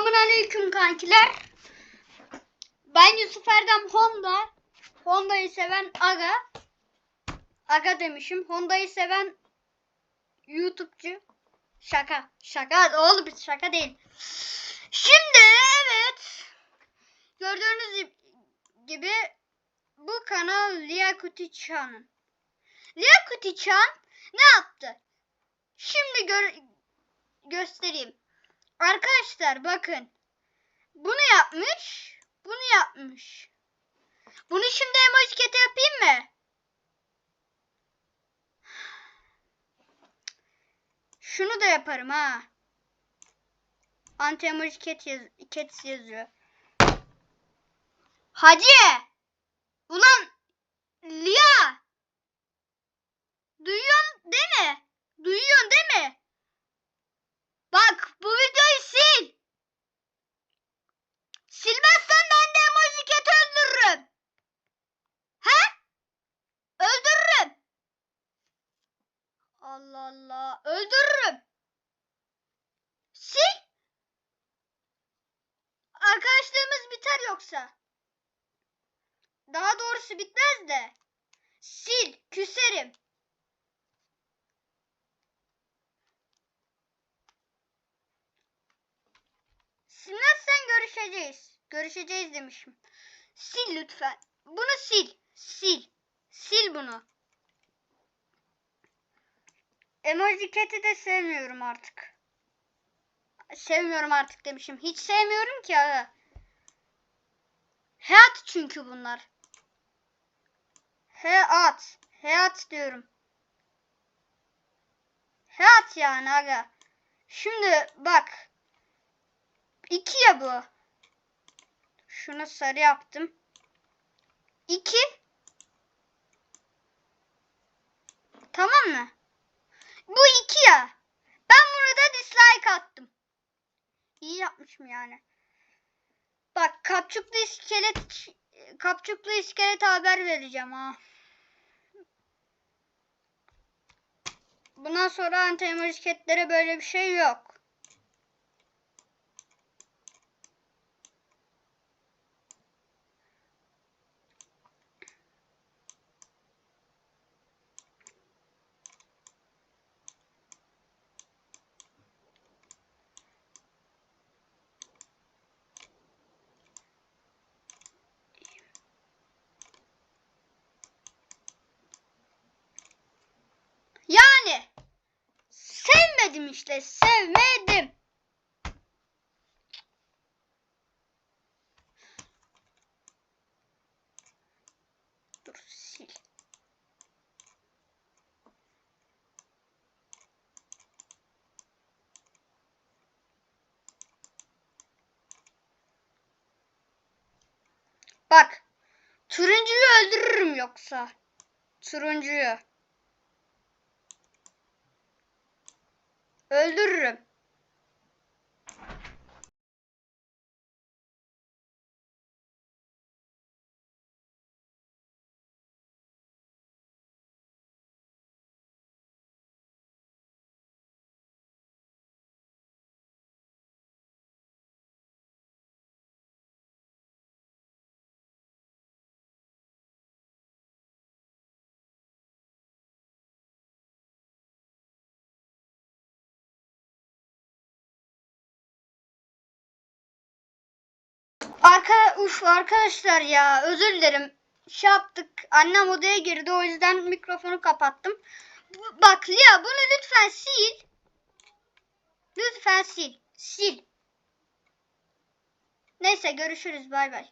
Selamun aleyküm kankiler. Ben Yusuf Erdem Honda. Honda'yı seven Aga. Aga demişim. Honda'yı seven YouTube'cu. Şaka. Şaka. Oğlum şaka değil. Şimdi evet. Gördüğünüz gibi bu kanal Lia Kutiçan'ın. Lia Kutiçan ne yaptı? Şimdi gör göstereyim. Arkadaşlar bakın. Bunu yapmış. Bunu yapmış. Bunu şimdi emojikete yapayım mı? Şunu da yaparım ha. Anti emoji cat yaz cats yazıyor. Hacı! Ulan Lia! Duyuyorsun değil mi? Duyuyorsun değil mi? Bak bu videoyu sil. Silmezsen ben de emoji cat öldürürüm. He? Öldürürüm. Allah Allah. Öldürürüm. Sil. Arkadaşlığımız biter yoksa. Daha doğrusu bitmez de. Sil. Küserim. Silmezsen görüşeceğiz. Görüşeceğiz demişim. Sil lütfen. Bunu sil. Sil. Sil bunu. Emoji cat'i de sevmiyorum artık. Sevmiyorum artık demişim. Hiç sevmiyorum ki aga. Hayat çünkü bunlar. Hayat. Hayat diyorum. Hayat yani aga. Şimdi bak. İki ya bu. Şunu sarı yaptım. İki. Tamam mı? Bu iki ya. Ben buna da dislike attım. İyi yapmışım yani. Bak kapçuklu iskelet kapçuklu iskelet haber vereceğim ha. Bundan sonra anti böyle bir şey yok. Yani sevmedim işte sevmedim. Bak. Turuncuyu öldürürüm yoksa. Turuncuyu. Öldürürüm. Arka uf arkadaşlar ya özür dilerim. Şey yaptık. Annem odaya girdi o yüzden mikrofonu kapattım. Bak Lia bunu lütfen sil. Lütfen sil. Sil. Neyse görüşürüz bay bay.